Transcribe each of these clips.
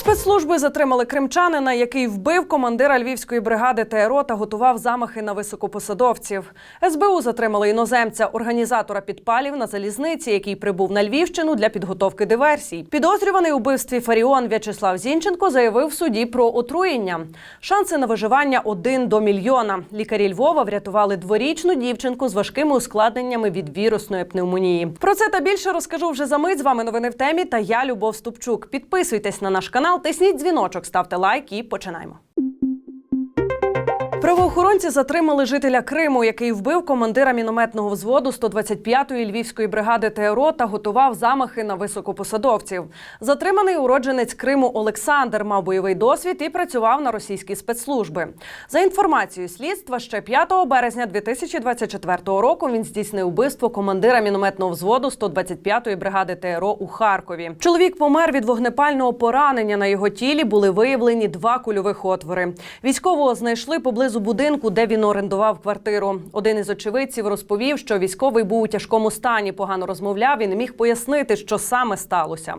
Спецслужби затримали кримчанина, який вбив командира львівської бригади ТРО та готував замахи на високопосадовців. СБУ затримали іноземця, організатора підпалів на залізниці, який прибув на Львівщину для підготовки диверсій. Підозрюваний у вбивстві Фаріон В'ячеслав Зінченко заявив в суді про отруєння. Шанси на виживання один до мільйона. Лікарі Львова врятували дворічну дівчинку з важкими ускладненнями від вірусної пневмонії. Про це та більше розкажу вже за мить. З вами новини в темі. Та я Любов Ступчук. Підписуйтесь на наш канал, тисніть дзвіночок, ставте лайк і починаємо. Правоохоронці затримали жителя Криму, який вбив командира мінометного взводу 125-ї львівської бригади ТРО та готував замахи на високопосадовців. Затриманий уродженець Криму Олександр мав бойовий досвід і працював на російські спецслужби. За інформацією слідства, ще 5 березня 2024 року він здійснив вбивство командира мінометного взводу 125-ї бригади ТРО у Харкові. Чоловік помер від вогнепального поранення. На його тілі були виявлені два кульових отвори. Військового знайшли поблизу будинку, де він орендував квартиру. Один із очевидців розповів, що військовий був у тяжкому стані, погано розмовляв і не міг пояснити, що саме сталося.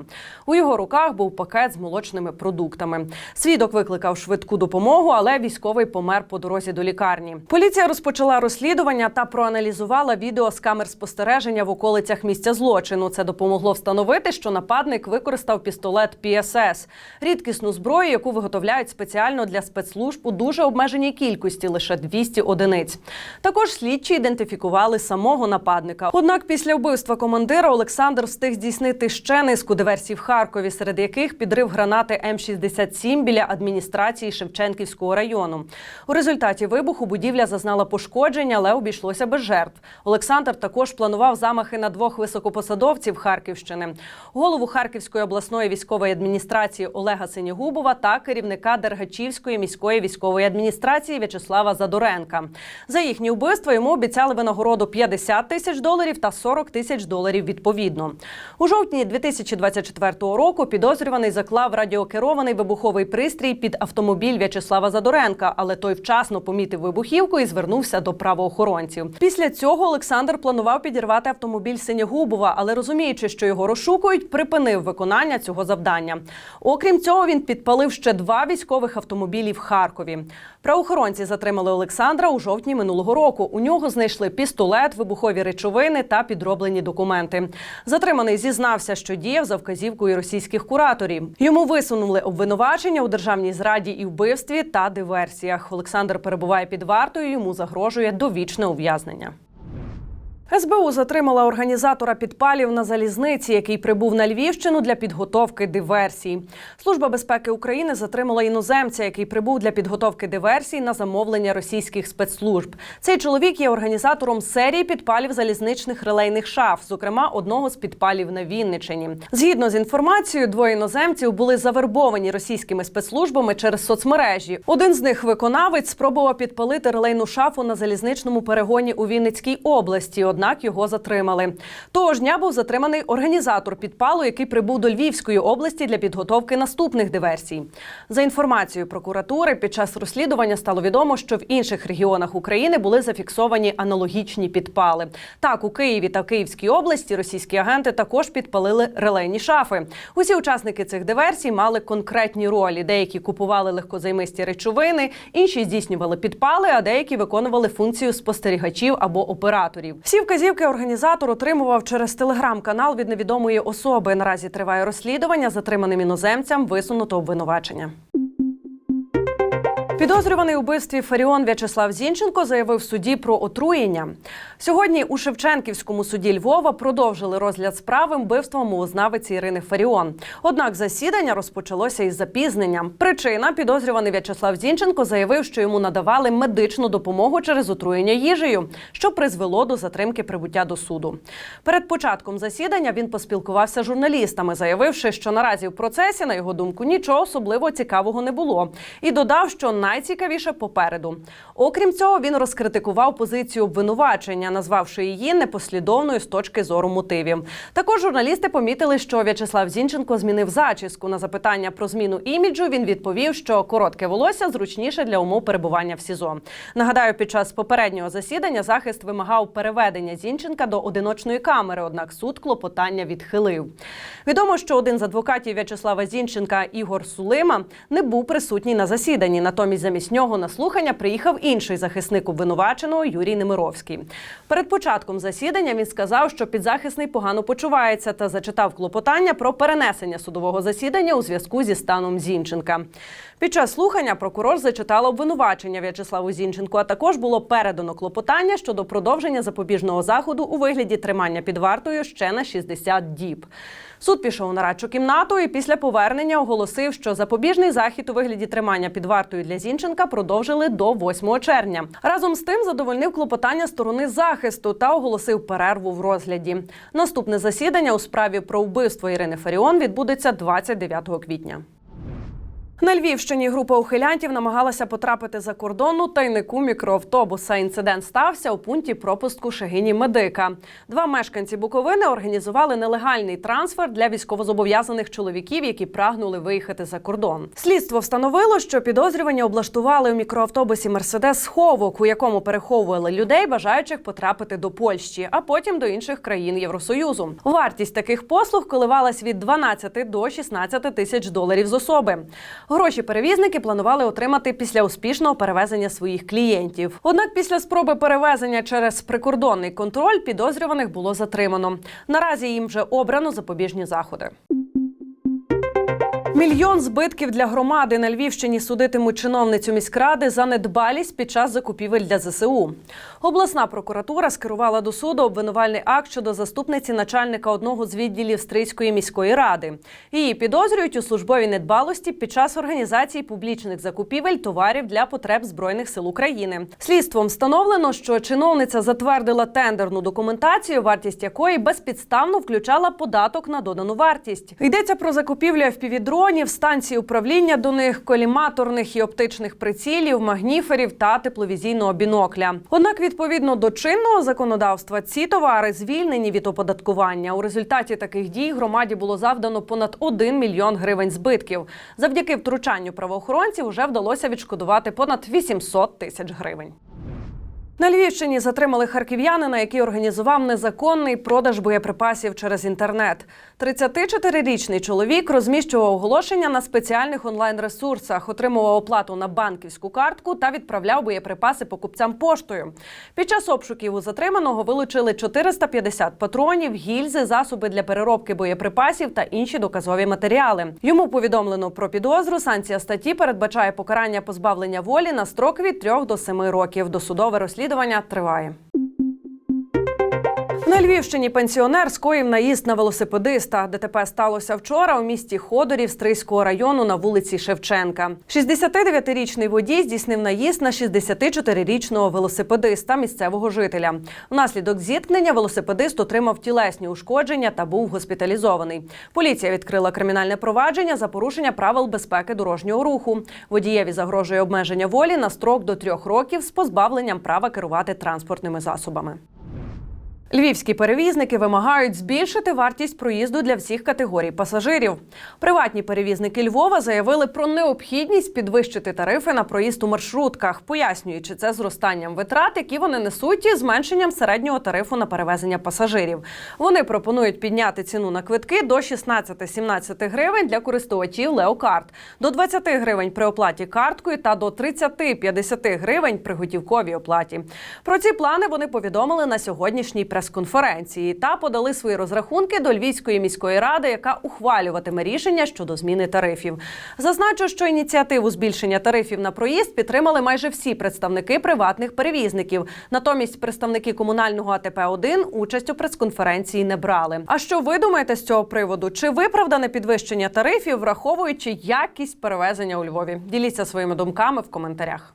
У його руках був пакет з молочними продуктами. Свідок викликав швидку допомогу, але військовий помер по дорозі до лікарні. Поліція розпочала розслідування та проаналізувала відео з камер спостереження в околицях місця злочину. Це допомогло встановити, що нападник використав пістолет PSS – рідкісну зброю, яку виготовляють спеціально для спецслужб у дуже обмеженій кількості лише 200 одиниць. Також слідчі ідентифікували самого нападника. Однак після вбивства командира Олександр встиг здійснити ще низку диверсій в Харкові, серед яких підрив гранати М-67 біля адміністрації Шевченківського району. У результаті вибуху будівля зазнала пошкодження, але обійшлося без жертв. Олександр також планував замахи на двох високопосадовців Харківщини: голову Харківської обласної військової адміністрації Олега Синігубова та керівника Дергачівської міської військової адміністрації В'ячеслава Задоренка. За їхні вбивства йому обіцяли винагороду 50 тисяч доларів та 40 тисяч доларів відповідно. У жовтні 2024 року підозрюваний заклав радіокерований вибуховий пристрій під автомобіль В'ячеслава Задоренка, але той вчасно помітив вибухівку і звернувся до правоохоронців. Після цього Олександр планував підірвати автомобіль Синягубова, але розуміючи, що його розшукують, припинив виконання цього завдання. Окрім цього, він підпалив ще два військових автомобілі в Харкові. Правоохоронці затримали Олександра у жовтні минулого року. У нього знайшли пістолет, вибухові речовини та підроблені документи. Затриманий зізнався, що діяв за вказівкою російських кураторів. Йому висунули обвинувачення у державній зраді і вбивстві та диверсіях. Олександр перебуває під вартою. Йому загрожує довічне ув'язнення. СБУ затримала організатора підпалів на залізниці, який прибув на Львівщину для підготовки диверсій. Служба безпеки України затримала іноземця, який прибув для підготовки диверсій на замовлення російських спецслужб. Цей чоловік є організатором серії підпалів залізничних релейних шаф, зокрема одного з підпалів на Вінничині. Згідно з інформацією, двоє іноземців були завербовані російськими спецслужбами через соцмережі. Один з них виконавець спробував підпалити релейну шафу на залізничному перегоні у Вінницькій області однак його затримали. Того ж дня був затриманий організатор підпалу, який прибув до Львівської області для підготовки наступних диверсій. За інформацією прокуратури, під час розслідування стало відомо, що в інших регіонах України були зафіксовані аналогічні підпали. Так, у Києві та Київській області російські агенти також підпалили релейні шафи. Усі учасники цих диверсій мали конкретні ролі. Деякі купували легкозаймисті речовини, інші здійснювали підпали, а деякі виконували функцію спостерігачів або операторів. Всі вказівки організатор отримував через телеграм-канал від невідомої особи. Наразі триває розслідування. Затриманим іноземцям висунуто обвинувачення. Підозрюваний у вбивстві Фаріон В'ячеслав Зінченко заявив суді про отруєння. Сьогодні у Шевченківському суді Львова продовжили розгляд справи вбивства мовознавиці Ірини Фаріон. Однак засідання розпочалося із запізненням. Причина підозрюваний В'ячеслав Зінченко заявив, що йому надавали медичну допомогу через отруєння їжею, що призвело до затримки прибуття до суду. Перед початком засідання він поспілкувався з журналістами, заявивши, що наразі в процесі, на його думку, нічого особливо цікавого не було, і додав, що найцікавіше попереду. Окрім цього, він розкритикував позицію обвинувачення, назвавши її непослідовною з точки зору мотивів. Також журналісти помітили, що В'ячеслав Зінченко змінив зачіску. На запитання про зміну іміджу він відповів, що коротке волосся зручніше для умов перебування в СІЗО. Нагадаю, під час попереднього засідання захист вимагав переведення Зінченка до одиночної камери, однак суд клопотання відхилив. Відомо, що один з адвокатів В'ячеслава Зінченка Ігор Сулима не був присутній на засіданні. Натомість замість нього на слухання приїхав інший захисник обвинуваченого Юрій Немировський. Перед початком засідання він сказав, що підзахисний погано почувається та зачитав клопотання про перенесення судового засідання у зв'язку зі станом Зінченка. Під час слухання прокурор зачитала обвинувачення В'ячеславу Зінченку, а також було передано клопотання щодо продовження запобіжного заходу у вигляді тримання під вартою ще на 60 діб. Суд пішов у нарадчу кімнату і після повернення оголосив, що запобіжний захід у вигляді тримання під вартою для Зінченка продовжили до 8 червня. Разом з тим задовольнив клопотання сторони захисту та оголосив перерву в розгляді. Наступне засідання у справі про вбивство Ірини Фаріон відбудеться 29 квітня. На Львівщині група ухилянтів намагалася потрапити за кордонну тайнику мікроавтобуса. Інцидент стався у пункті пропуску Шегині Медика. Два мешканці Буковини організували нелегальний трансфер для військовозобов'язаних чоловіків, які прагнули виїхати за кордон. Слідство встановило, що підозрювані облаштували у мікроавтобусі Мерседес сховок, у якому переховували людей, бажаючих потрапити до Польщі, а потім до інших країн Євросоюзу. Вартість таких послуг коливалась від 12 до 16 тисяч доларів з особи. Гроші перевізники планували отримати після успішного перевезення своїх клієнтів. Однак, після спроби перевезення через прикордонний контроль підозрюваних було затримано. Наразі їм вже обрано запобіжні заходи. Мільйон збитків для громади на Львівщині судитимуть чиновницю міськради за недбалість під час закупівель для ЗСУ. Обласна прокуратура скерувала до суду обвинувальний акт щодо заступниці начальника одного з відділів Стрийської міської ради. Її підозрюють у службовій недбалості під час організації публічних закупівель товарів для потреб збройних сил України. Слідством встановлено, що чиновниця затвердила тендерну документацію, вартість якої безпідставно включала податок на додану вартість. Йдеться про закупівлю FPV-дронів, станції управління до них, коліматорних і оптичних прицілів, магніферів та тепловізійного бінокля. Однак, відповідно до чинного законодавства, ці товари звільнені від оподаткування. У результаті таких дій громаді було завдано понад 1 мільйон гривень збитків. Завдяки втручанню правоохоронців вже вдалося відшкодувати понад 800 тисяч гривень. На Львівщині затримали харків'янина, який організував незаконний продаж боєприпасів через інтернет. 34-річний чоловік розміщував оголошення на спеціальних онлайн-ресурсах, отримував оплату на банківську картку та відправляв боєприпаси покупцям поштою. Під час обшуків у затриманого вилучили 450 патронів, гільзи, засоби для переробки боєприпасів та інші доказові матеріали. Йому повідомлено про підозру. Санкція статті передбачає покарання позбавлення волі на строк від 3 до 7 років. Досудове розслідування триває. На Львівщині пенсіонер скоїв наїзд на велосипедиста. ДТП сталося вчора у місті Ходорів Стрийського району на вулиці Шевченка. 69-річний водій здійснив наїзд на 64-річного велосипедиста місцевого жителя. Внаслідок зіткнення велосипедист отримав тілесні ушкодження та був госпіталізований. Поліція відкрила кримінальне провадження за порушення правил безпеки дорожнього руху. Водієві загрожує обмеження волі на строк до трьох років з позбавленням права керувати транспортними засобами. Львівські перевізники вимагають збільшити вартість проїзду для всіх категорій пасажирів. Приватні перевізники Львова заявили про необхідність підвищити тарифи на проїзд у маршрутках, пояснюючи це зростанням витрат, які вони несуть, і зменшенням середнього тарифу на перевезення пасажирів. Вони пропонують підняти ціну на квитки до 16-17 гривень для користувачів Леокарт, до 20 гривень при оплаті карткою та до 30-50 гривень при готівковій оплаті. Про ці плани вони повідомили на сьогоднішній прес-конференції та подали свої розрахунки до Львівської міської ради, яка ухвалюватиме рішення щодо зміни тарифів. Зазначу, що ініціативу збільшення тарифів на проїзд підтримали майже всі представники приватних перевізників. Натомість представники комунального АТП 1 участь у прес-конференції не брали. А що ви думаєте з цього приводу? Чи виправдане підвищення тарифів, враховуючи якість перевезення у Львові? Діліться своїми думками в коментарях.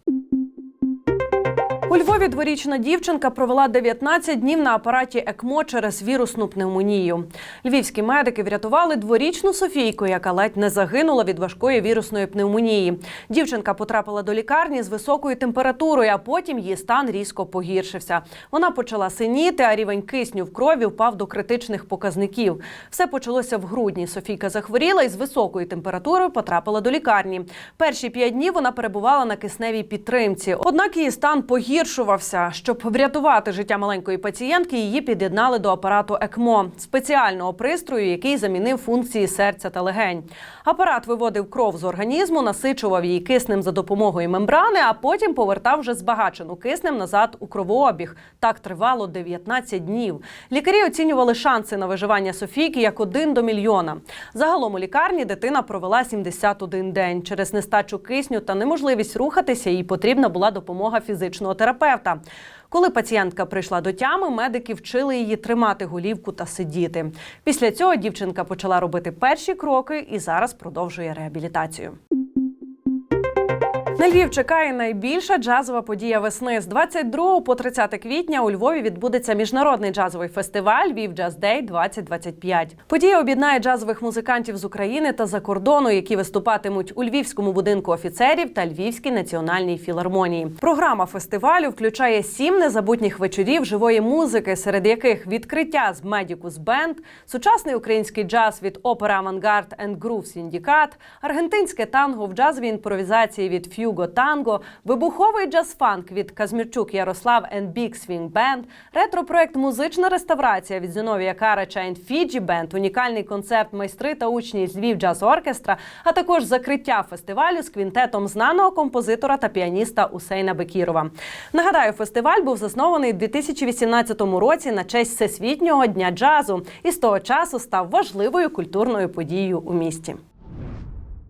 У Львові дворічна дівчинка провела 19 днів на апараті ЕКМО через вірусну пневмонію. Львівські медики врятували дворічну Софійку, яка ледь не загинула від важкої вірусної пневмонії. Дівчинка потрапила до лікарні з високою температурою, а потім її стан різко погіршився. Вона почала синіти, а рівень кисню в крові впав до критичних показників. Все почалося в грудні. Софійка захворіла і з високою температурою потрапила до лікарні. Перші п'ять днів вона перебувала на кисневій підтримці. Однак її стан погіршувався. Щоб врятувати життя маленької пацієнтки, її під'єднали до апарату ЕКМО спеціального пристрою, який замінив функції серця та легень. Апарат виводив кров з організму, насичував її киснем за допомогою мембрани, а потім повертав вже збагачену киснем назад у кровообіг. Так тривало 19 днів. Лікарі оцінювали шанси на виживання Софійки як один до мільйона. Загалом у лікарні дитина провела 71 день. Через нестачу кисню та неможливість рухатися їй потрібна була допомога фізичного терапевта. Коли пацієнтка прийшла до тями, медики вчили її тримати голівку та сидіти. Після цього дівчинка почала робити перші кроки і зараз продовжує реабілітацію. На Львів чекає найбільша джазова подія весни. З 22 по 30 квітня у Львові відбудеться міжнародний джазовий фестиваль Львів Джаз Дей 2025. Подія об'єднає джазових музикантів з України та за кордону, які виступатимуть у Львівському будинку офіцерів та Львівській національній філармонії. Програма фестивалю включає сім незабутніх вечорів живої музики, серед яких відкриття з Medicus Band, сучасний український джаз від опера Авангард and Groove Syndicate, аргентинське танго в джазовій імпровізації від Фюго Танго, вибуховий джаз-фанк від Казмірчук Ярослав Big Swing Band, ретро-проект Музична реставрація від Зіновія Карача Fiji Band, унікальний концерт майстри та учні з Львів Джаз Оркестра, а також закриття фестивалю з квінтетом знаного композитора та піаніста Усейна Бекірова. Нагадаю, фестиваль був заснований у 2018 році на честь Всесвітнього дня джазу і з того часу став важливою культурною подією у місті.